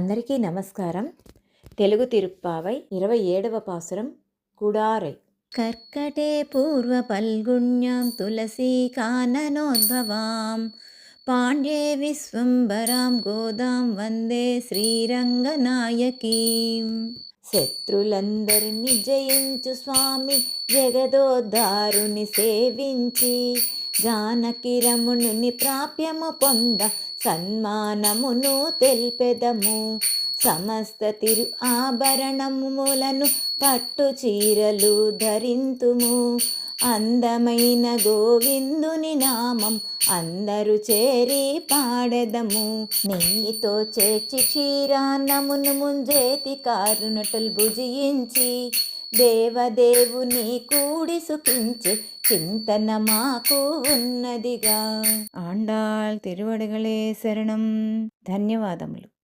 అందరికీ నమస్కారం. తెలుగు తిరుప్పావై ఇరవై ఏడవ పాసురం కుడారై. కర్కటే పూర్వ పల్గుణ్యం తులసి కాననోద్భవాం. పాండ్యే విశ్వంబరాం గోదాం వందే శ్రీరంగనాయకీం. శత్రులందరినీ జయించు స్వామి జగదోద్ధారుని సేవించి జానకిరముణుని ప్రాప్యము పొంద సన్మానమును తెల్పెదము. సమస్త తిరు ఆభరణములను పట్టు చీరలు ధరింతుము. అందమైన గోవిందుని నామం అందరూ చేరి పాడెదము. నెయ్యితో చేర్చి క్షీరాన్నమును ముంజేతి కారునటలు భుజించి దేవదేవుని కూడి సుఖించి చింతన మాకు ఉన్నదిగా. ఆండాళ్ తిరువడగలే శరణం. ధన్యవాదములు.